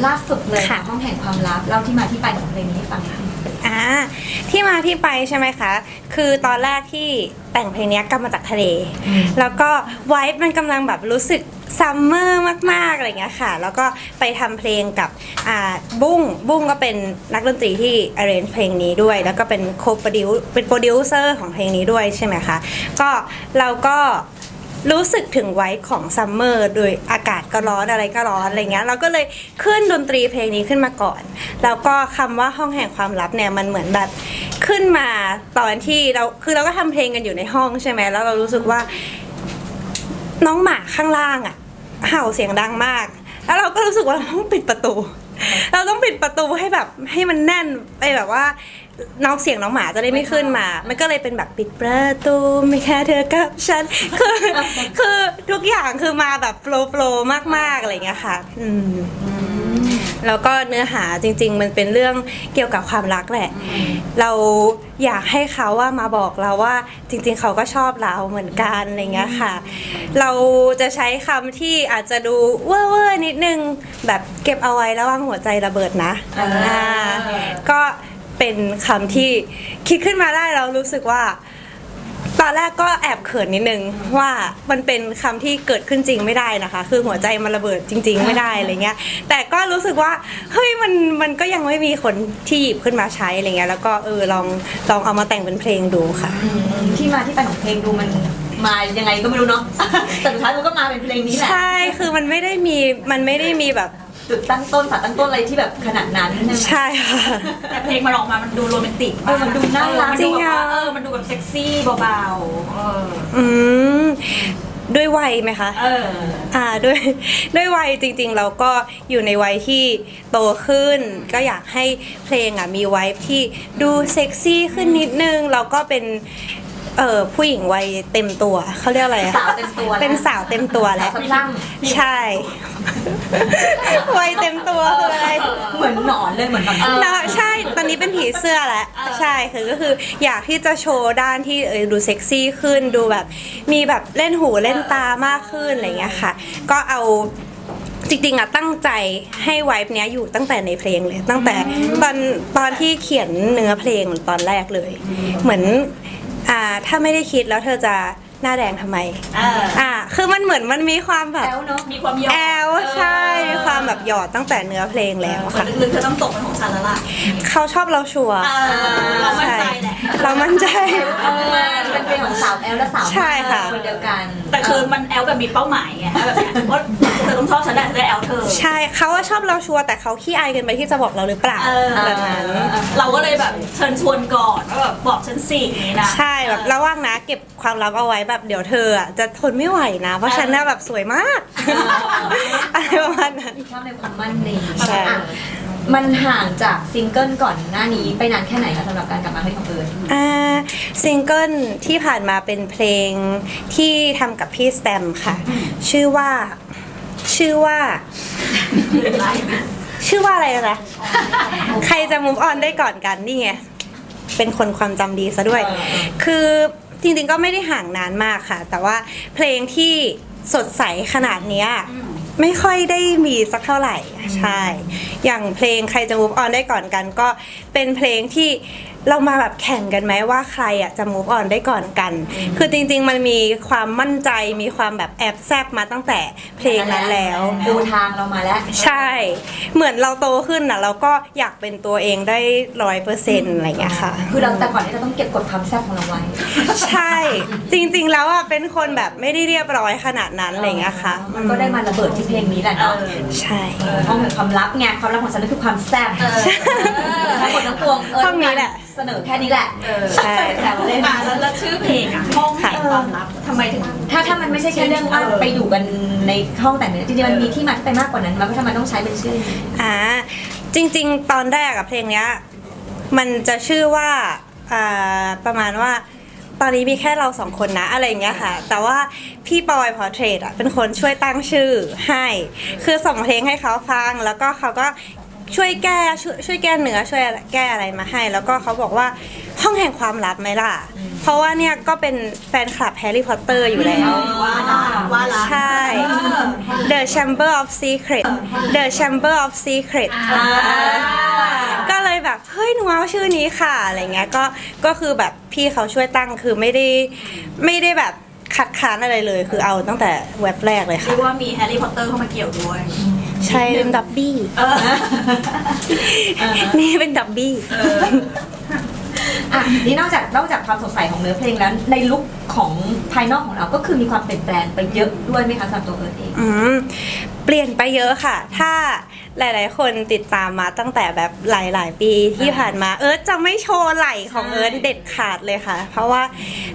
เกิลล่าสุดเลยค่ะ ห้องแห่งความลับเล่าที่มาที่ไปของเพลงนี้ให้ฟังหน่อยอ่าที่มาที่ไปใช่ไหมคะ คือตอนแรกที่แต่งเพลงเนี้ยกลับมาจากทะเล แล้วก็ไวท์มันกำลังแบบรู้สึกซัมเมอร์มาก ๆ อะไรเงี้ยค่ะ แล้วก็ไปทำเพลงกับอ่าบุ้งบุ้งก็เป็นนักดนตรีที่ arrange เพลงนี้ด้วย แล้วก็เป็นโคโปรดิวเป็นโปรดิวเซอร์ของเพลงนี้ด้วยใช่ไหมคะ ก็เราก็ รู้สึกถึงไว้ของซัมเมอร์โดยอากาศก็ร้อนอะไรก็ร้อนอะไรเงี้ยเราก็เลยขึ้นดนตรีเพลงนี้ขึ้นมาก่อน แล้วก็คำว่าห้องแห่งความลับเนี่ยมันเหมือนแบบขึ้นมาตอนที่เราคือเราก็ทำเพลงกันอยู่ในห้องใช่ไหมแล้วเรารู้สึกว่า น้องหมาข้างล่างอะเห่าเสียงดังมาก แล้วเราก็รู้สึกว่าเราต้องปิดประตู เราต้องปิดประตูให้แบบให้มันแน่นไปแบบว่า น้องเสียงน้องหมาจะได้ไม่ขึ้นมา มันก็เลยเป็นแบบปิดประตูไม่แค่เธอกับฉัน คือคือทุกอย่างคือมาแบบโฟล์โฟล์มากๆอะไรอย่างเงี้ยค่ะ อืมแล้วก็เนื้อหาจริง ๆ มันเป็นเรื่องเกี่ยวกับความรักแหละ เราอยากให้เขาว่ามาบอกเราว่าจริง ๆ เขาก็ชอบเราเหมือนกันอะไรเงี้ยค่ะ เราจะใช้คำที่อาจจะดูเว่อร์ๆนิดนึงแบบเก็บเอาไว้ระวังหัวใจระเบิดนะอ่าอ่าก็ เป็นคำที่คิดขึ้นมาได้เรารู้สึกว่า ตอนแรกก็แอบเขินนิดนึงว่ามันเป็นคำที่เกิดขึ้นจริงไม่ได้นะคะ คือหัวใจมันระเบิดจริง ๆ ไม่ได้อะไรเงี้ย แต่ก็รู้สึกว่าเฮ้ยมันมันก็ยังไม่มีคนที่หยิบขึ้นมาใช้อะไรเงี้ยแล้วก็เออลองลองเอามาแต่งเป็นเพลงดูค่ะ ที่มาที่ไปของเพลงดูมันมายังไงก็ไม่รู้เนาะ แต่สุดท้ายมันก็มาเป็นเพลงนี้แหละ ใช่ คือมันไม่ได้มี มันไม่ได้มีแบบ จุดตั้งต้นสารตั้งต้นอะไรที่แบบขนาดนั้นใช่ไหมใช่ค่ะ แต่เพลงมันออกมา มันดูโรแมนติกเออมันดูน่ารักมันจริดูงแบบอะว่าเออ มันดูแบบเซ็กซี่เบาๆ เออ อืมด้วยวัยไหมคะ เออ อ่าด้วยด้วยวัยจริงๆ เราก็อยู่ในวัยที่โตขึ้น ก็อยากให้เพลงอะมีวัยที่ดูเซ็กซี่ขึ้นนิดนึง เราก็เป็น เออผู้หญิงวัยเต็มตัวเขาเรียกอะไรอะสาวเต็มตัวแล้วเป็นสาวเต็มตัวสาแล้ววสะพรั่ง ใช่ วัยเต็มตัวคืออะไร เหมือนหนอนเลยเหมือนหนอนเนอะใช่ ตอนนี้เป็นผีเสื้อแล้ว ใช่ คือก็คืออยากที่จะโชว์ด้านที่เออดูเซ็กซี่ขึ้น ดูแบบ มีแบบเล่นหูเล่นตามากขึ้นอะไรเงี้ยค่ะ ก็เอาจริงๆอะตั้งใจให้ไวบ์เนี้ยอยู่ตั้งแต่ในเพลงเลย ตั้งแต่ตอนตอนที่เขียนเนื้อเพลงตอนแรกเลย เหมือนอ่า ถ้าไม่ได้คิดแล้วเธอจะ หน้าแดงทำไม เอออ่าคือมันเหมือนมันมีความแบบแล้วเนาะมีความยอมแอลใช่มีความแบบหยอดตั้งแต่เนื้อเพลงแล้วค่ะ ลึกๆเธอต้องตกเป็นของฉันแล้วล่ะ เขาชอบเราชัวร์เออเรามั่นใจแหละเรามั่นใจ เออเป็นเพลงของสาวแอลและสาวใช่ค่ะ คนเดียวกันแต่คือมันแอลแบบมีเป้าหมายไงแบบเนี้ยว่าเธอต้องชอบฉันแหละจะได้แอลเธอ ใช่เขาว่าชอบเราชัวร์แต่เขาขี้อายเกันไปที่จะบอกเราหรือเปล่าเออแบบนั้นเราก็เลยแบบเชิญชวนก่อนว่าแบบบอกฉันสิอย่างนี้นะใช่แบบระวังนะ เก็บความลับเอาไว้แบบเดี๋ยวเธออะจะทนไม่ไหวนะ เพราะฉันน่ะแบบสวยมาก อะไรประมาณนั้น ชอบในความมั่นในใช่ อะมันห่างจากซิงเกิลก่อนหน้านี้ไปนานแค่ไหนคะสำหรับการกลับมาให้ของเอิญอ่าซิงเกิลที่ผ่านมาเป็นเพลงที่ทำกับพี่สแตมค่ะ ชื่อว่าชื่อว่า ชื่อว่าอะไรนะ ใครจะ move on ได้ก่อนกันนี่ไง เป็นคนความจำดีซะด้วย คือ จริงๆก็ไม่ได้ห่างนานมากค่ะ แต่ว่าเพลงที่สดใสขนาดเนี้ยไม่ค่อยได้มีสักเท่าไหร่ใช่ อย่างเพลงใครจะ move on ได้ก่อนกัน ก็เป็นเพลงที่ เรามาแบบแข่งกันไหมว่าใครอะจะ move on ได้ก่อนกัน คือจริง ๆ มันมีความมั่นใจมีความแบบแอบแซบมาตั้งแต่เพลงนั้นแล้ว ดูทางเรามาแล้ว ใช่ เหมือนเราโตขึ้นนะเราก็อยากเป็นตัวเองได้ร้อยเปอร์เซ็นต์อะไรอย่างเงี้ยค่ะ คือเราแต่ก่อนนี้เราต้องเก็บกดความแซ่บของเราไว้ ใช่ จริง ๆ แล้วอะเป็นคนแบบไม่ได้เรียบร้อยขนาดนั้นอะไรอย่างเงี้ยค่ะ มันก็ได้มาระเบิดที่เพลงนี้แหละเนาะใช่เออห้องแห่งความลับไงความลับของฉันนั่นคือความแซ่บทั้งหมดทั้งปวงเออห้องนี้แหละเสนอแค่นี้แหละใช่แซวเล่นอะแล้วแล้วชื่อเพลงอะห้องแห่งความลับทำไมถึง ถ้าถ้ามันไม่ใช่แค่เรื่องว่าเออไปอยู่กันในห้องแต่งเนื้อจริงๆมันมีที่มาที่ไปมากกว่านั้นมาเพราะทำไมต้องใช้เป็นชื่อนี้อ่าจริง ๆ ตอนแรกอะเพลงเนี้ยมันจะชื่อว่าอ่าประมาณว่า ตอนนี้มีแค่เราสองคนนะอะไรอย่างเงี้ยค่ะ แต่ว่าพี่ปอยพอเทรดอะเป็นคนช่วยตั้งชื่อให้ คือส่งเพลงให้เขาฟัง แล้วก็เขาก็ ช่วยแก้ช่วยช่วยแก้เนื้อช่วยแก้อะไรมาให้ แล้วก็เขาบอกว่าห้องแห่งความลับไหมล่ะ เพราะว่าเนี่ยก็เป็นแฟนคลับแฮร์รี่พอตเตอร์อยู่แล้ว ว่าละว่าละใช่ The Chamber of Secret The Chamber of Secret อ่าก็เลยแบบ เฮ้ยหนูเอาชื่อนี้ค่ะอะไรเงี้ยก็ก็คือแบบพี่เขาช่วยตั้งคือไม่ได้ไม่ได้แบบคัดค้านอะไรเลย คือเอาตั้งแต่เว็บแรกเลยเรีค่ะยกว่ามีแฮร์รี่พอตเตอร์เข้ามาเกี่ยวด้วย ใช่เป็นดับบี้เออนี่เป็นดับบี้เอออะนี่นอกจากนอกจากความสดใสของเนื้อเพลงแล้วในลุคของภายนอกของเราก็คือมีความเปลี่ยนแปลงไปเยอะด้วยไหมคะสำหรับตัวเอิร์ธเองอืมเปลี่ยนไปเยอะค่ะ ถ้าหลาย ๆ คนติดตามมาตั้งแต่แบบหลาย ๆ ปีที่ผ่านมาเอิร์ธจะไม่โชว์ไหล่ของเอิร์ธเด็ดขาดเลยค่ะ เพราะว่า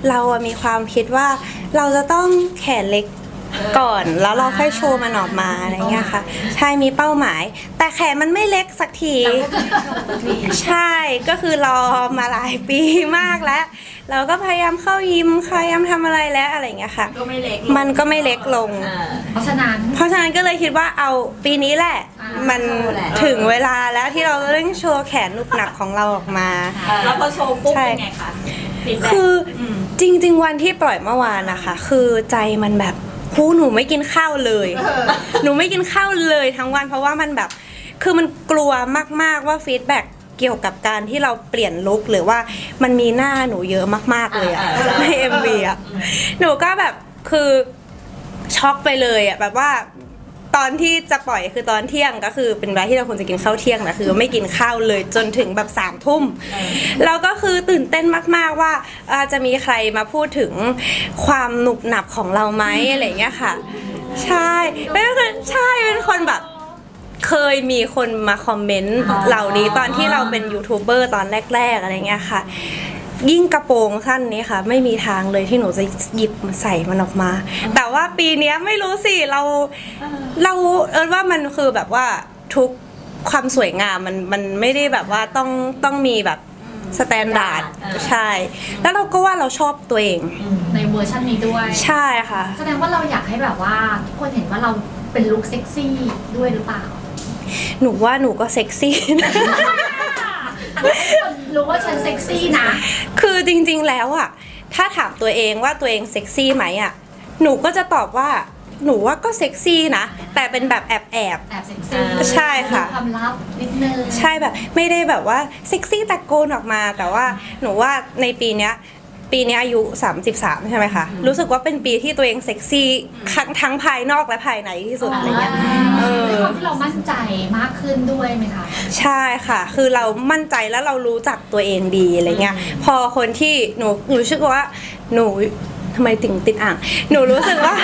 เราอะมีความคิดว่าเราจะต้องแขนเล็ก ก่อนแล้วเราค่อยโชว์มันออกมาอะไรเงี้ยค่ะ ใช่มีเป้าหมาย แต่แขนมันไม่เล็กสักที ใช่ก็คือรอมาหลายปีมากแล้ว เราก็พยายามเข้ายิมพยายามทำอะไรแล้วอะไรเงี้ยค่ะ ก็ไม่เล็กมันก็ไม่เล็กลงอ่าเพราะฉะนั้น เพราะฉะนั้นก็เลยคิดว่าเอาปีนี้แหละอ่ามันโชว์แหละถึงเวลาแล้วที่เราจะต้องโชว์แขนหนุบหนับของเราออกมา แล้วพอโชว์ปุ๊บใช่เป็นไงคะฟีดแบ็กคืออมจริง ๆ วันที่ปล่อยเมื่อวานนะคะ คือใจมันแบบ หูหนูไม่กินข้าวเลย หนูไม่กินข้าวเลยทั้งวัน เพราะว่ามันแบบ คือมันกลัวมากๆว่าฟีดแบ็กเกี่ยวกับการที่เราเปลี่ยนลุคหรือว่ามันมีหน้าหนูเยอะมากๆเลยอะอ่าอ่าใน MV อะหนูก็แบบคือช็อกไปเลยอะแบบว่า ตอนที่จะปล่อยคือตอนเที่ยงก็คือเป็นเวลาที่เราควรจะกินข้าวเที่ยงนะคือไม่กินข้าวเลยจนถึงแบบสามทุ่มแล้วก็คือตื่นเต้นมาก ๆว่าอ่าจะมีใครมาพูดถึงความหนุบหนับของเราไหมอะไรอย่างเงี้ยค่ะ ใช่เป็นคนใช่เป็นคนแบบเคยมีคนมาคอมเมนต์อ๋อเหล่านี้ตอนที่เราเป็นยูทูบเบอร์ตอนแรก ๆ อะไรเงี้ยค่ะ ยิ่งกระโปรงสั้นนี้ค่ะ ไม่มีทางเลยที่หนูจะหยิบมาใส่มันออกมา แต่ว่าปีเนี้ยไม่รู้สิเราเราเอิญว่ามันคือแบบว่าทุกความสวยงามมันมันไม่ได้แบบว่าต้องต้องมีแบบสแตนดาร์ดอ่าใช่ แล้วเราก็ว่าเราชอบตัวเองอืมในเวอร์ชันนี้ด้วย ใช่ค่ะ แสดงว่าเราอยากให้แบบว่าทุกคนเห็นว่าเราเป็นลุคเซ็กซี่ด้วยหรือเปล่า หนูว่าหนูก็เซ็กซี่นะให้คน รู้ว่าฉันเซ็กซี่นะ คือจริงๆแล้วอะถ้าถามตัวเองว่าตัวเองเซ็กซี่ไหมอะหนูก็จะตอบว่าหนูว่าก็เซ็กซี่นะ แต่เป็นแบบแอบแอบแอบเซ็กซี่ใช่ค่ะมีความลับนิดนึงๆใช่แบบ ไม่ได้แบบว่าเซ็กซี่ตะโกนออกมาแต่ว่าหนูว่าในปีเนี้ย ปีเนี้ยอายุ 33 ใช่ไหมคะ รู้สึกว่าเป็นปีที่ตัวเองเซ็กซี่ทั้งทั้งภายนอกและภายในที่สุดอะไรเงี้ยเออด้วยความที่เรามั่นใจมากขึ้นด้วยไหมคะ ใช่ค่ะ คือเรามั่นใจแล้วเรารู้จักตัวเองดีอะไรเงี้ย พอคนที่หนูหนูรู้สึกว่าหนูทำไมถึงติดอ่าง หนูรู้สึกว่า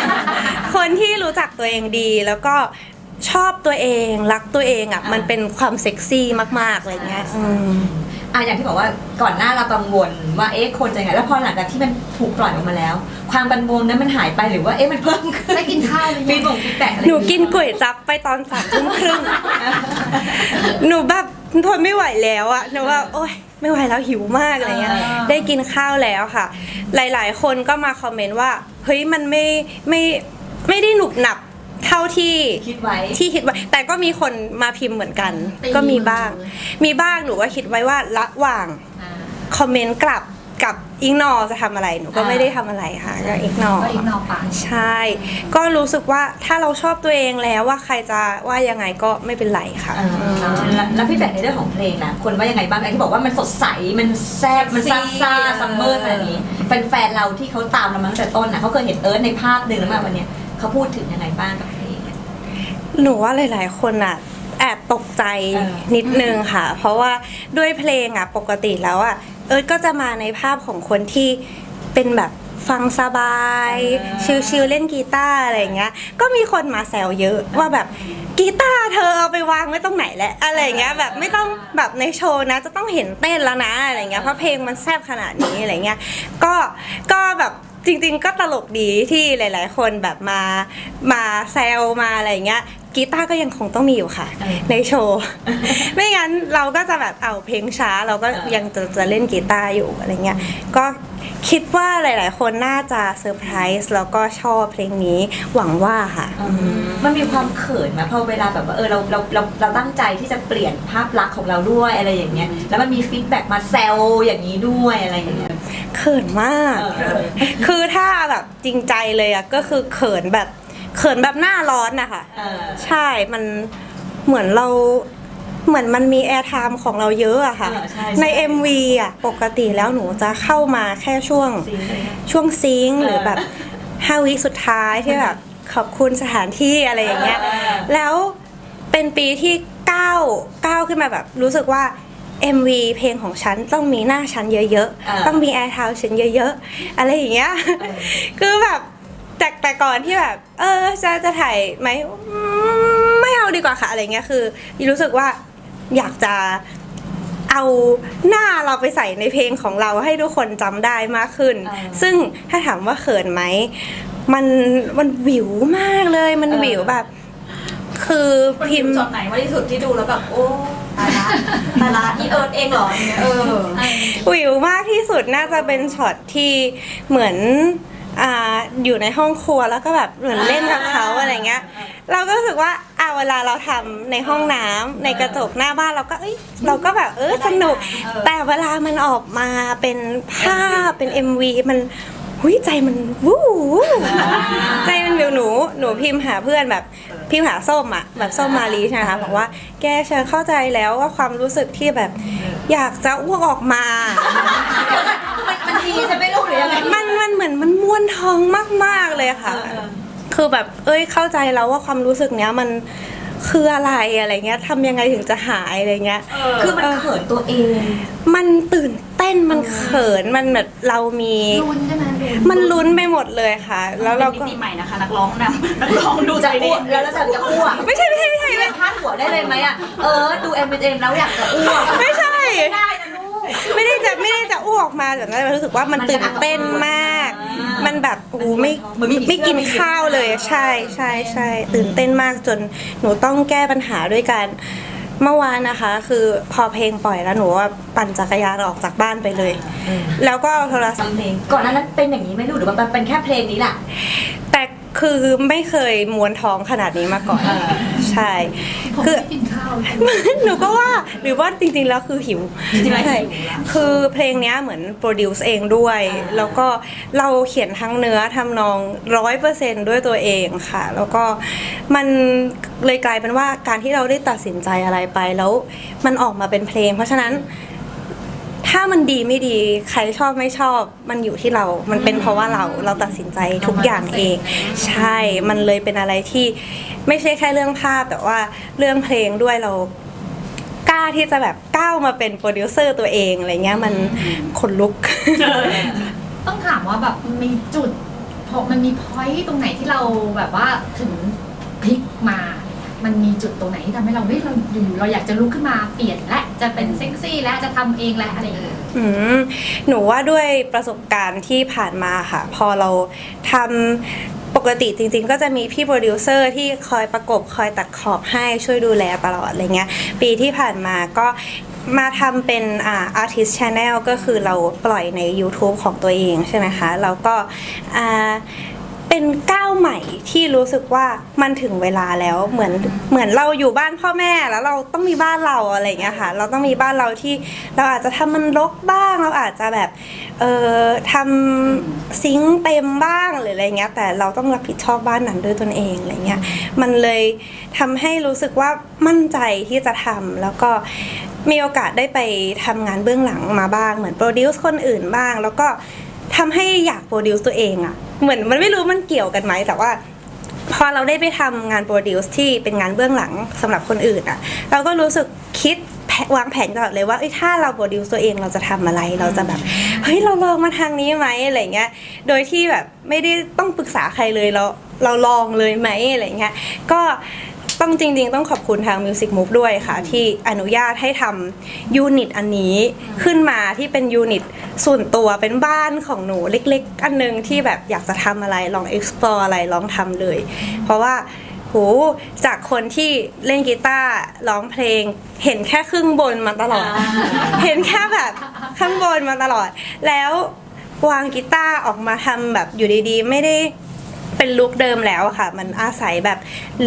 คนที่รู้จักตัวเองดีแล้วก็ชอบตัวเองรักตัวเองอะมันเป็นความเซ็กซี่มากๆอะไรเงี้ยอืม อะอย่างที่บอกว่าก่อนหน้าเรากังวลว่าเอ๊ะคนจะยังไงแล้วพอหลังจากที่มันถูกปล่อยออกมาแล้ว ความกังวลนั้นมันหายไปหรือว่าเอ๊ะมันเพิ่มขึ้นไม่กินข้าวเลยฟียังดบงฟีดแบ็กอะไรหนูกินก๋วยจั๊บไปตอนสามทุ่มครึ่งหนูแบบทนไม่ไหวแล้วอะหนูว่าโอ๊ยไม่ไหวแล้วหิวมากอะไรเงี้ยได้กินข้าวแล้วค่ะ หลาย ๆ คนก็มาคอมเมนต์ว่าเฮ้ยมันไม่ไม่ไม่ได้หนุบหนับเท่าที่คิดไว้ ที่คิดไว้แต่ก็มีคนมาพิมพ์เหมือนกันก็มีบ้างมีบ้างหนูก็คิดไว้ว่าระหว่างอ่า คอมเมนต์กลับกับอิงนอจะทำอะไรหนูก็อ่า ไม่ได้ทำอะไรค่ะก็อิงนอ ก็อีกนอกไปใช่ ก็รู้สึกว่าถ้าเราชอบตัวเองแล้วว่าใครจะว่ายังไงก็ไม่เป็นไรค่ะ เออแล้วแล้วฟีดแบ็กในเรื่องของเพลงนะคนว่ายังไงบ้างไอ้ที่บอกว่ามันสดใส มันแซ่บ มันซ่าซ่าซัมเมอร์ขนาดนี้แฟนๆเราที่เขาตามเรามาตั้งแต่ต้นนะเขาเคยเห็นเอิร์ธในภาพหนึ่งแล้วมาวันเนี้ยเขาพูดถึงยังไงบ้างกับเพลง หนูว่าหลาย ๆ คนอะแอบตกใจเออนิดนึงค่ะ เพราะว่าด้วยเพลงอะปกติแล้วอะเอิร์ธก็จะมาในภาพของคนที่เป็นแบบฟังสบาย ชิลๆเล่นกีตาร์อะไรอย่างเงี้ย ก็มีคนมาแซวเยอะว่าแบบกีตาร์เธอเอาไปวางไว้ตรงไหนแหละอะไรอย่างเงี้ยแบบไม่ต้องแบบในโชว์นะ จะต้องเห็นเต้นแล้วนะอะไรเงี้ยเพราะเพลงมันแซ่บขนาดนี้อะไรเงี้ยก็ก็แบบจริง ๆ ก็ตลกดีที่หลาย ๆ คนแบบมามาแซวมาอะไรเงี้ย กีตาร์ก็ยังคงต้องมีอยู่ค่ะเออในโชว์ ไม่งั้นเราก็จะแบบเอาเพลงช้า เราก็เออยังจะจะเล่นกีตาร์อยู่อะไรเงี้ยก็คิดว่าหลาย ๆ คนน่าจะเซอร์ไพรส์แล้วก็ชอบเพลงนี้หวังว่าค่ะ มันมีความเขินไหมพอเวลาแบบว่าเออเราเราเราเราตั้งใจที่จะเปลี่ยนภาพลักษณ์ของเราด้วยอะไรอย่างเงี้ยแล้วมันมีฟีดแบ็กมาแซวอย่างนี้ด้วยอะไรอย่างเงี้ยเขินมากเออคือถ้าแบบจริงใจเลยอะก็คือเขินแบบ เขินแบบหน้าร้อนนะคะเออใช่มันเหมือนเราเหมือนมันมีแอร์ไทม์ของเราเยอะอะค่ะ เออใช่ในใช่ MV อะปกติแล้วหนูจะเข้ามาแค่ช่วง ซีนอะไรเงี้ยช่วงซิงค์เออหรือแบบห้าวิสุดท้ายที่แบบขอบคุณสถานที่อะไรอย่างเงี้ย เออ แล้วเป็นปีที่ก้าวก้าวขึ้นมาแบบรู้สึกว่า MV เพลงของฉันต้องมีหน้าฉันเยอะเออ ๆ ต้องมีแอร์ทาวฉันเยอะ ๆ อะไรอย่างเงี้ยเออคือแบบ แต่แต่ก่อนที่แบบ เออจะจะถ่ายไหมอืมไม่เอาดีกว่าค่ะอะไรเงี้ยคือรู้สึกว่าอยากจะเอาหน้าเราไปใส่ในเพลงของเราให้ทุกคนจำได้มากขึ้นเออซึ่งถ้าถามว่าเขินไหม มันมันวิวมากเลย มันเออวิวแบบ คือมันพิพิมมพ์พ์ช็อตไหนมากที่สุดที่ดูแล้วแบบโอ้ตายละตายละนี่เอิร์ธเองเหรออย่างเงี้ยเออ วิวมากที่สุดน่าจะเป็นช็อตที่เหมือน อ่าอยู่ในห้องครัวแล้วก็แบบเหมือนเล่นกับเขาอะไรเงี้ย เราก็รู้สึกว่าอ่าเวลาเราทำในห้องน้ำในกระจกหน้าบ้านเราก็เอ้ยเราก็แบบเออสนุก แต่เวลามันออกมาเป็นภาพเป็น MV มัน หุยใจมันวู้วู้ใจมันวิวหนูหนูพิมพ์หาเพื่อนแบบพิมพ์หาส้มอะแบบส้มมาลีใช่ไหมคะบอกว่าแกฉันเข้าใจแล้วว่าความรู้สึกที่แบบ อยากจะอ้วกออกมา มันมันดีใช่ไหมลูกหรือยังไงมันมันเหมือนมันม้วนท้องมาก ๆเลยค่ะเออเออคือแบบเอ้ยเข้าใจแล้วว่าความรู้สึกเนี้ยมันคืออะไรอะไรเงี้ยทำยังไงถึงจะหายอะไรเงี้ย คือมันเขินตัวเอง มันตื่นเต้นมันเขินมันแบบเรามีลุ้นใช่ไหม มันลุ้นไปหมดเลยค่ะ แล้วเราเป็นก็มิติใหม่นะคะนักร้องนำนักร้องดูใจจะดีอ้วกแล้วเราจะจะอ้วกไม่ใช่ไม่ใช่ไม่ใช่ไม่พาดหัวได้เลยไหมอะ เออ ดูเอ็มเอ็มแล้วอยากจะอ้วกไม่ใช่ ได้นะลูก ไม่ได้จะไม่ได้จะอ้วกออกมาแต่นั้นรู้สึกว่ามันมันตื่นเต้นมากอ่ามัมันแบบโอ้ไม่เหมือนมีผีไม่กินเสื้อข้าวเลย ใช่ใช่ใช่ตื่นเต้นมากจนหนูต้องแก้ปัญหาด้วยกัน เมื่อวานนะคะ คือพอเพลงปล่อยแล้วหนูว่าปั่นจักรยานออกจากบ้านไปเลย แล้วก็เอาโทรศัพท์ ทำเพลงก่อนหน้านั้นเป็นอย่างนี้ไหมลูกหรือว่ามันเป็นแค่เพลงนี้แหละ แต่ คือไม่เคยมวนท้องขนาดนี้มาก่อนเออใช่ผมคือไม่กินข้าวหนูก็ว่าหรือว่าจริงๆแล้วคือหิวจริงๆแล้วใช่หิวละคือเพลงเนี้ยเหมือนโปรดิวซ์เองด้วยอ่าแล้วก็เราเขียนทั้งเนื้อทำนองร้อยเปอร์เซนด้วยตัวเองค่ะ แล้วก็มันเลยกลายเป็นว่าการที่เราได้ตัดสินใจอะไรไปแล้ว มันออกมาเป็นเพลง เพราะฉะนั้น ถ้ามันดีไม่ดีใครชอบไม่ชอบมันอยู่ที่เรา มันเป็นเพราะว่าเราเราตัดสินใจทุกอย่างเอง ใช่ มันเลยเป็นอะไรที่ไม่ใช่แค่เรื่องภาพ แต่ว่าเรื่องเพลงด้วยเรากล้าที่จะแบบก้าวมาเป็นโปรดิวเซอร์ตัวเองอะไรเงี้ยมันขนลุก ต้องถามว่าแบบมีจุดพอมันมีพอยต์ตรงไหนที่เราแบบว่าถึงพลิกมา มันมีจุดตรงไหนที่ทำให้เราเฮ้ยเราอยู่เราอยากจะลุกขึ้นมาเปลี่ยนและจะเป็นเซ็กซี่และจะทำเองและอะไรอย่างเงี้ย อืมหนูว่าด้วยประสบการณ์ที่ผ่านมาค่ะ พอเราทำปกติจริงๆ ก็จะมีพี่โปรดิวเซอร์ที่คอยประกบคอยตัดขอบให้ช่วยดูแลตลอดอะไรเงี้ย ปีที่ผ่านมาก็มาทำเป็นอ่า artist channel ก็คือเราปล่อยใน YouTube ของตัวเองใช่ไหมคะ แล้วก็อ่า เป็นก้าวใหม่ที่รู้สึกว่ามันถึงเวลาแล้วเหมือนเหมือนเราอยู่บ้านพ่อแม่แล้วเราต้องมีบ้านเราอะไรอย่างเงี้ยค่ะ เราต้องมีบ้านเราที่เราอาจจะทำมันรกบ้าง เราอาจจะแบบเอ่อทำซิงเต็มบ้างหรืออะไรเงี้ย แต่เราต้องรับผิดชอบบ้านนั้นด้วยตนเองอะไรเงี้ยมันเลยทำให้รู้สึกว่ามั่นใจที่จะทำแล้วก็มีโอกาสได้ไปทำงานเบื้องหลังมาบ้างเหมือนโปรดิวซ์คนอื่นบ้าง แล้วก็ทำให้อยากโปรดิวซ์ตัวเองอะ เหมือนมันไม่รู้มันเกี่ยวกันไหมแต่ว่า พอเราได้ไปทำงานโปรดิวซ์ที่เป็นงานเบื้องหลังสำหรับคนอื่นอะเราก็รู้สึกคิดวางแผนตลอดเลยว่าถ้าเราโปรดิวส์ตัวเองเราจะทำอะไรเราจะแบบเฮ้ยเราลองมาทางนี้ไหมอะไรเงี้ยโดยที่แบบไม่ได้ต้องปรึกษาใครเลยเราเราลองเลยไหมอะไรเงี้ยก็ ต้องจริง ๆ ต้องขอบคุณทาง Music Move ด้วยค่ะ ที่อนุญาตให้ทำยูนิตอันนี้ขึ้นมาที่เป็นยูนิตส่วนตัวเป็นบ้านของหนูเล็ก ๆ อันนึงที่แบบอยากจะทำอะไรลอง explore อะไรลองทำเลย เพราะว่าโหจากคนที่เล่นกีตาร์ร้องเพลง เห็นแค่ครึ่งบนมาตลอดอ่าเห็นแค่แบบข้างบนมาตลอด แล้ววางกีตาร์ออกมาทำแบบอยู่ดีๆ ไม่ได้เป็นลุคเดิมแล้วอะค่ะ มันอาศัยแบบ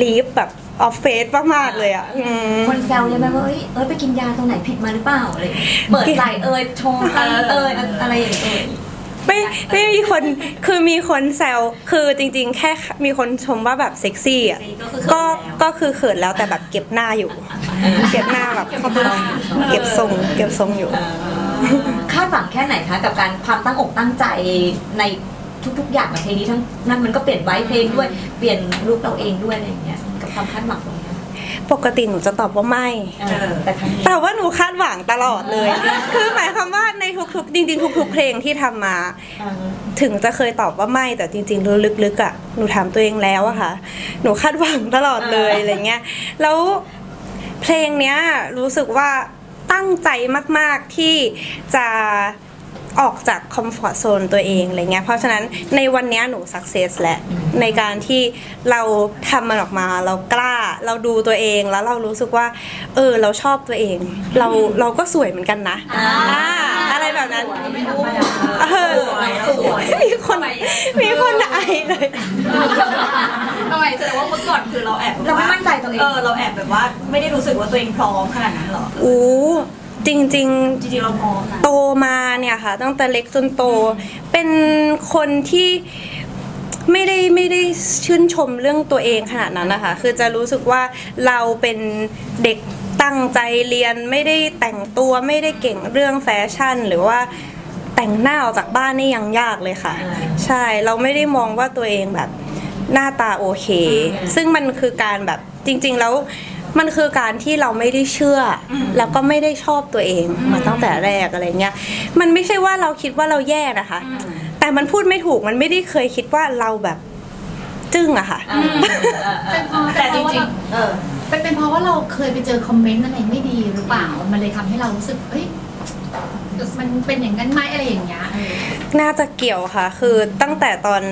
ลีฟแบบ ออฟเฟสมากๆเลยอะอืม คนแซวเลยไหมว่าเอ้ยเอ้ยไปกินยาตรงไหนผิดมาหรือเปล่าอะไรอย่างเงี้ยเปิดไหลเอ่ยโชว์ข้างเอ่ยอะไรอย่างเงี้ย ไม่ไม่มีคนคือมีคนแซวคือจริงๆ แค่มีคนชมว่าแบบเซ็กซี่อะก็คือเขินแล้วก็ก็คือเขินแล้วแต่แบบเก็บหน้าอยู่ เก็บหน้าแบบเก็บทรงเก็บทรงอยู่ คาดหวังแค่ไหนคะกับการความตั้งอกตั้งใจในทุกๆ อย่างกับเพลงนี้ทั้งนั้นมันก็เปลี่ยนไว้เพลงด้วยเปลี่ยนรูปเราเองด้วยอะไรอย่างเงี้ย กับความคาดหวังตรงเนี้ยปกติหนูจะตอบว่าไม่ เออแต่ครั้งนี้แต่ว่าหนูคาดหวังตลอดเลย คือหมายความว่าในทุกๆจริงๆทุกๆเพลงที่ทำมา เออถึงจะเคยตอบว่าไม่แต่จริงๆลึกๆอะหนูถามตัวเองแล้วอะค่ะ หนูคาดหวังตลอดเลยอะไรเงี้ยแล้วเพลงเนี้ยรู้สึกว่าตั้งใจมากๆที่จะ ออกจากคอมฟอร์ทโซนตัวเองอะไรเงี้ยเพราะฉะนั้นในวันเนี้ยหนูสักเซสแหละในการที่เราทำมันออกมาเรากล้าเราดูตัวเองแล้วเรารู้สึกว่า เออเราชอบตัวเอง เราเราก็สวยเหมือนกันนะอ่าอะไรแบบนั้นไม่ธรรมดาเออสวยมีคนมีคนไอเลยทำไมแสดงว่าเมื่อก่อนคือเราแอบเราไม่มั่นใจตัวเองเออเราแอบแบบว่าไม่ได้รู้สึกว่าตัวเองพร้อมขนาดนั้นหรออู้ จริงจริงๆเราพร้อมนะๆโตมาเนี่ยค่ะ ตั้งแต่เล็กจนโต เป็นคนที่ไม่ได้ไม่ได้ชื่นชมเรื่องตัวเองขนาดนั้นนะคะ คือจะรู้สึกว่าเราเป็นเด็กตั้งใจเรียนไม่ได้แต่งตัวไม่ได้เก่งเรื่องแฟชั่น หรือว่าแต่งหน้าออกจากบ้านนี่ยังยากเลยค่ะ ใช่เราไม่ได้มองว่าตัวเองแบบหน้าตาโอเค ซึ่งมันคือการแบบจริง ๆ แล้ว มันคือการที่เราไม่ได้เชื่ออแล้วก็ไม่ได้ชอบตัวเองมาตั้งแต่แรกอะไรเงี้ยมันไม่ใช่ว่าเราคิดว่าเราแย่นะคะ แต่มันพูดไม่ถูกมันไม่ได้เคยคิดว่าเราแบบจึ้งอะค่ะเออเออเอเป็อนเพราะแต่จริงว่าเออเป็นเป็นเพราะว่าเราเคยไปเจอคอมเมนต์อะไรไม่ดีหรือเปล่า มันเลยทำให้เรารู้สึกเฮ้ยมันเป็นอย่างนั้นไหมอะไรอย่างเงี้ยเออ น่าจะเกี่ยวค่ะ คือตั้งแต่ตอน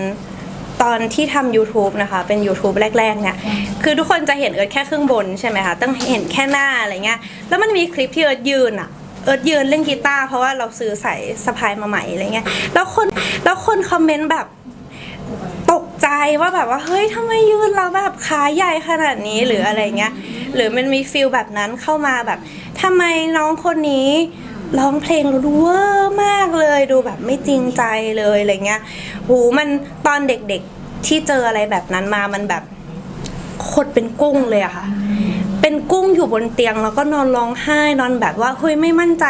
ตอนที่ทำ YouTube นะคะ เป็น YouTube แรก ๆ เนี่ย คือทุกคนจะเห็นเอิร์ธแค่ครึ่งบนใช่ไหมคะต้องเห็นแค่หน้าอะไรเงี้ย แล้วมันมีคลิปที่เอิร์ธยืนอะเอิร์ธยืนเล่นกีตาร์เพราะว่าเราซื้อสายสะพายมาใหม่อะไรเงี้ย แล้วคนแล้วคนคอมเมนต์แบบตกใจว่าแบบว่าเฮ้ยทำไมยืนเราแบบขาใหญ่ขนาดนี้หรืออะไรเงี้ย หรือมันมีฟิลแบบนั้นเข้ามาแบบทำไมน้องคนนี้ ร้องเพลงแล้วดูเวอร์มากเลย ดูแบบไม่จริงใจเลยอะไรเงี้ยหูมันตอนเด็กๆที่เจออะไรแบบนั้นมามันแบบโคตรเป็นกุ้งเลยอะค่ะ เป็นกุ้งอยู่บนเตียงแล้วก็นอนร้องไห้นอนแบบว่าเฮ้ยไม่มั่นใจ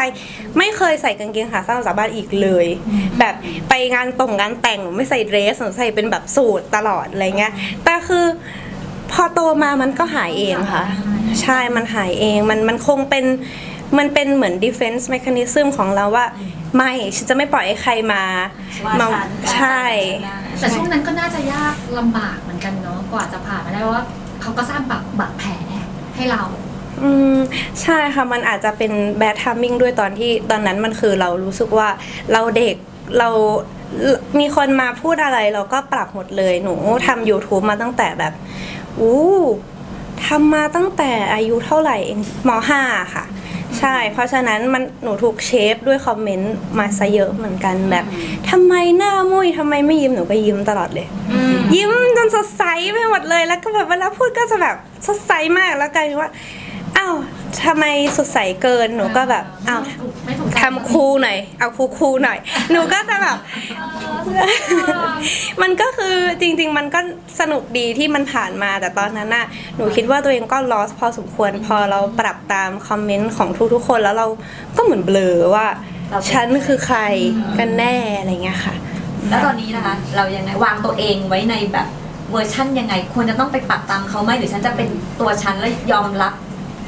ไม่เคยใส่กางเกงขาสั้นออกจาบานอีกเลย แบบไปงานตรงงานแต่งหนูไม่ใส่เดรสหนูใส่เป็นแบบสูทตลอดอะไรเงี้ยแต่คือพอโตมามันก็หายเองค่ะ ใช่มันหายเองมันมันคงเป็น มันเป็นเหมือน defense mechanism ของเราว่า ไม่ฉันจะไม่ปล่อยให้ใครมาว่ามาฉันใช่ แต่ช่วงนั้นก็น่าจะยากลำบากเหมือนกันเนาะกว่าจะผ่านมาได้ว่าเขาก็สร้างบาดบาดแผลให้เรา อืมใช่ค่ะ มันอาจจะเป็น bad timing ด้วยตอนที่ตอนนั้นมันคือเรารู้สึกว่าเราเด็กเรามีคนมาพูดอะไรเราก็ปรับหมดเลยหนูทำ YouTube มาตั้งแต่แบบอู้ทำมาตั้งแต่อายุเท่าไหร่เองมห้าค่ะ ใช่ เพราะฉะนั้นมันหนูถูกเชฟด้วยคอมเมนต์มาซะเยอะเหมือนกันแบบทำไมหน้ามุ้ยทำไมไม่ยิ้มหนูก็ยิ้มตลอดเลย ยิ้มจนสดใสไปหมดเลยแล้วก็แบบเวลาพูดก็จะแบบสดใสมากแล้วกลายเป็นว่าอ้าว ทำไมสดใสเกินหนูก็แบบเอาไม่ถูกใจทำคูลหน่อย เอาคูคูลๆหน่อย หนูก็จะแบบ มันก็คือจริง ๆ มันก็สนุกดีที่มันผ่านมา แต่ตอนนั้นน่ะหนูคิดว่าตัวเองก็ลอสพอสมควรพอเราปรับตามคอมเมนต์ของทุกๆคนแล้วเราก็เหมือนเบลอว่า ฉันคือใครกันแน่อะไรเงี้ยค่ะ แล้วตอนนี้นะคะ เรายังไงวางตัวเองไว้ในแบบเวอร์ชั่นยังไง ควรจะต้องไปปรับตามเขาไหมหรือฉันจะเป็นตัวฉันแล้วยอมรับ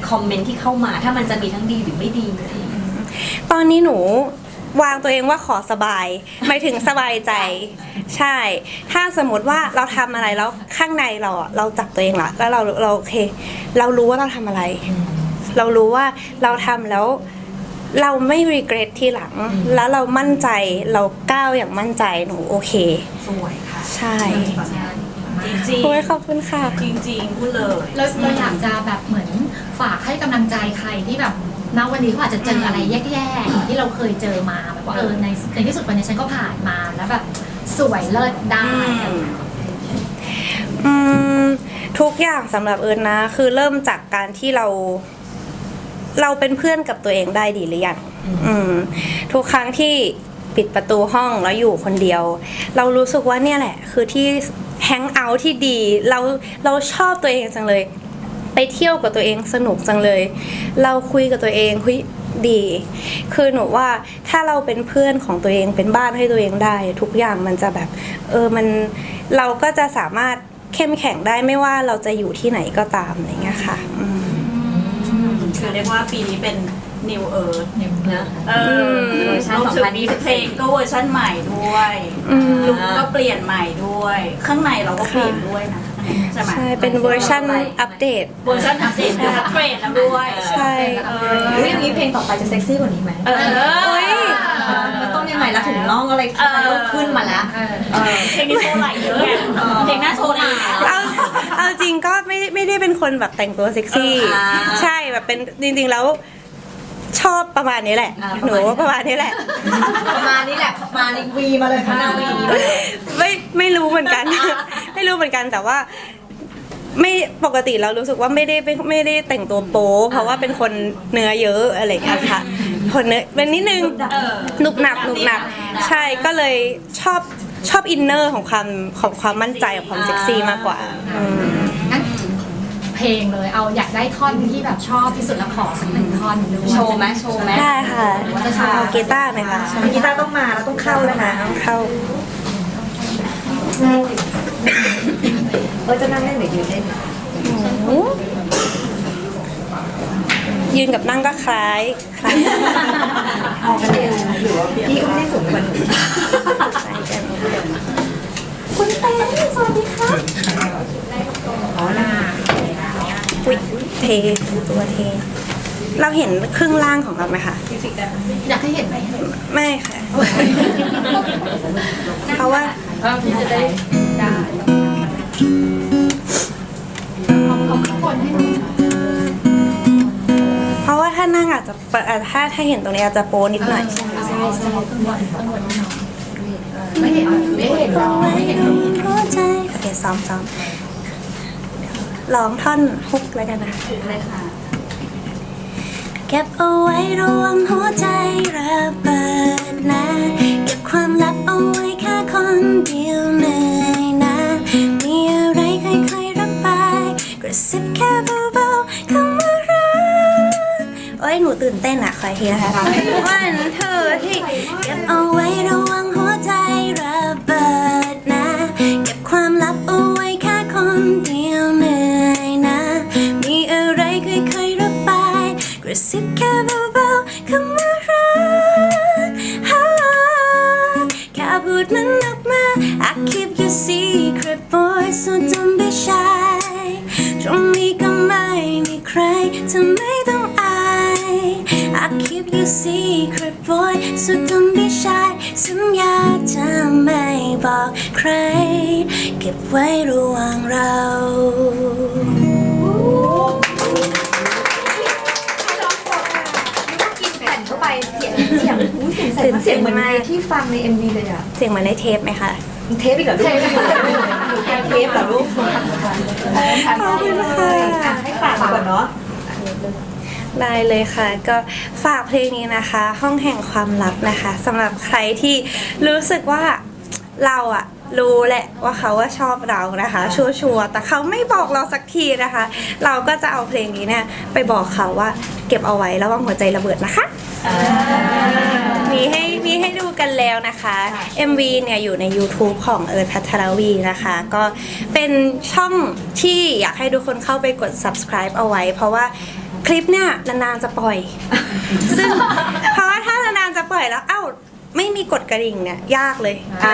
คอมเมนต์ที่เข้ามา ถ้ามันจะมีทั้งดีหรือไม่ดีอะไรอย่างเงี้ยตอนนี้หนูวางตัวเองว่าขอสบายหมายถึงสบายใจ ใช่ ถ้าสมมติว่าเราทำอะไรแล้วข้างในเราอะเราจับตัวเองละแล้วเราเราโอเค เรารู้ว่าเราทำอะไร เรารู้ว่าเราทำแล้ว เราไม่รีเกรสทีหลัง แล้วเรามั่นใจเราก้าวอย่างมั่นใจหนูโอเค สวยค่ะใช่ จริงโอ้ยขอบคุณค่ะๆจริงๆพูดเลยเราเราอยากจะแบบเหมือนฝากให้กำลังใจใครที่แบบณวันนี้เขาอาจจะเจออะไรแย่ๆที่เราเคยเจอมาแบบว่าเออในในที่สุดวันนี้ฉันก็ผ่านมาแล้วแบบสวยเลิศได้อืมทุกอย่างสำหรับเอิญนะ คือเริ่มจากการที่เรา เราเป็นเพื่อนกับตัวเองได้ดีหรือยังอืม ทุกครั้งที่ปิดประตูห้องแล้วอยู่คนเดียว เรารู้สึกว่าเนี่ยแหละ คือที่ แฮงเอาท์ที่ดี เราเราชอบตัวเองจังเลย ไปเที่ยวกับตัวเองสนุกจังเลย เราคุยกับตัวเองคุยดี คือหนูว่าถ้าเราเป็นเพื่อนของตัวเองเป็นบ้านให้ตัวเองได้ ทุกอย่างมันจะแบบเออมันเราก็จะสามารถเข้มแข็งได้ไม่ว่าเราจะอยู่ที่ไหนก็ตามอะไรเงี้ยค่ะอืม คือเรียกว่าปีนี้เป็น New Earth นะเออเวอร์ชันรวมถึง2024มีเพลงก็เวอร์ชันใหม่ด้วยอืม ลุคก็เปลี่ยนใหม่ด้วย ข้างในเราก็เปลี่ยนด้วยนะใช่ไหมใช่ เป็นเวอร์ชันอัปเดต เวอร์ชันอัปเดตด้วยอัปเกรดแล้วด้วยใช่เอเรื่องนี้เพลงต่อไปจะเซ็กซี่กว่านี้ไหมเออโอ้ย มันต้องยังไงละถึงน้องอะไรเออต้องขึ้นมาแล้วเออเออเพลงนี้โชว์ไหลเยอะไงเพลงหน้าโชว์ไหลเอาเอาจริงก็ไม่ไม่ได้เป็นคนแบบแต่งตัวเซ็กซี่อ่า ใช่แบบเป็นจริงๆแล้ว ชอบประมาณนี้แหละ อ่าหนูว่าประมาณนี้แหละ ประมาณนี้แหละมาในวีมาเลยค่ะหน้าวีมาเลย ไม่ไม่รู้เหมือนกัน ไม่รู้เหมือนกันแต่ว่า ไม่ปกติเรารู้สึกว่าไม่ได้ไม่ไม่ได้แต่งตัวโป๊เพราะว่าเป็นคนเนื้อเยอะอะไรอย่างเงี้ยค่ะคนเนื้อเป็นนิดนึงเออหนุบหนับหนุบหนับใช่ก็เลยชอบชอบอินเนอร์ของความของความมั่นใจของความเซ็กซี่มากกว่าอืมงั้นเพ ลงเลย เอาอยากได้ท่อนที่แบบชอบที่สุดแล้วขอสักหนึ่งท่อนด้วยโชว์ไหมโชว์ไหมได้ค่ะจะโชว์เอากีตาร์หน่อยค่ะกีตาร์ต้องมาแล้วต้องเข้าแล้วนะเอาเข้าเออจะนั่งเล่นหรือยืนเล่นยืนกับนั่งก็คล้ายคล้ายพอกันเองหรือว่าพี่ก็ไม่ได้สูงกว่าหนูคล้ายกันคุณเต้สวัสดีค่ะอ๋อนะ อุ้ยเทตัวเท เราเห็นครึ่งล่างของเราไหมคะ อยากให้เห็นไหมไม่ค่ะ เพราะว่าเออพี่จะได้ได้เอาเอาข้างบนให้หน่อยเพราะว่าถ้านั่งอาจจะเอ่อถ้าถ้าเห็นตรงนี้อาจจะโปนิดหน่อย ใช่ใช่ข้างบนข้างบนให้หน่อยไม่เห็นไม่เห็นหรอไม่เห็นหรอหัวใจโอเคซ้อมซ้อม ร้องท่อนฮุกแล้วกันนะเลยค่ะเก็บเอาไว้ระวังหัวใจระเบิดนะเก็บความลับเอาไว้แค่คนเดียวเหนื่อยนะ มีอะไรค่อยๆระบายกระซิบแค่เบาๆคำว่ารักโอ้ยหนูตื่นเต้นอะคอยทีนะคะวันเธอที่เก็บเอาไว้ระวังหัวใจระเบิด กระซิบแค่เบาๆคำว่ารักแค่พูดมันออกมา I keep your secret boy so don't be shy ตรงนี้ก็ไม่มีใครเธอไม่ต้องอาย I keep your secret boy so don't be shy สัญญาจะไม่บอกใคร เก็บไว้ระหว่างเรา ใน MV เลยอะเสียงเหมือนในเทปไหมคะ เทปอีกเหรอลูกเทปเทปเหรอลูกขอบคุณค่ะ ให้ฝากก่อนเนาะได้เลยค่ะ ก็ฝากเพลงนี้นะคะ ห้องแห่งความลับนะคะสำหรับใครที่รู้สึกว่าเราอะรู้แหละว่าเขาว่าชอบเรานะคะ ชัวร์ๆแต่เขาไม่บอกเราสักทีนะคะ เราก็จะเอาเพลงนี้เนี่ยไปบอกเขาว่าเก็บเอาไว้ระวังหัวใจระเบิดนะคะมีให้ มีให้ดูกันแล้วนะคะ MV เนี่ยอยู่ใน YouTube ของเอิร์ธพัทรวีนะคะ ก็เป็นช่องที่อยากให้ทุกคนเข้าไปกด subscribe เอาไว้ เพราะว่าคลิปเนี่ยนานๆจะปล่อย ซึ่งเพราะว่าถ้านานๆจะปล่อยแล้วเอ้าไม่มีกดกระดิ่งเนี่ยยากเลยอ่า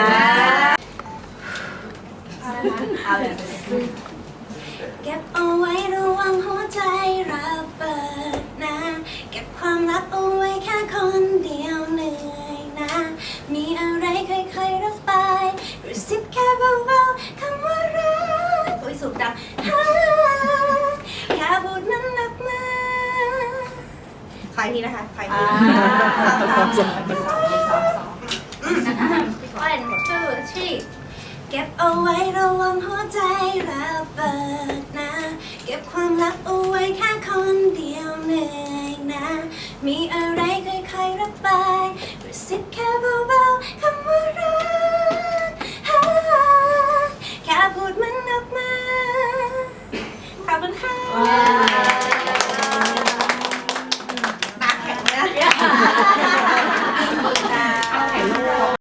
เก็บเอาไว้ระวังหัวใจระเบิดนะ เก็บความลับเอาไว้แค่คนเดียว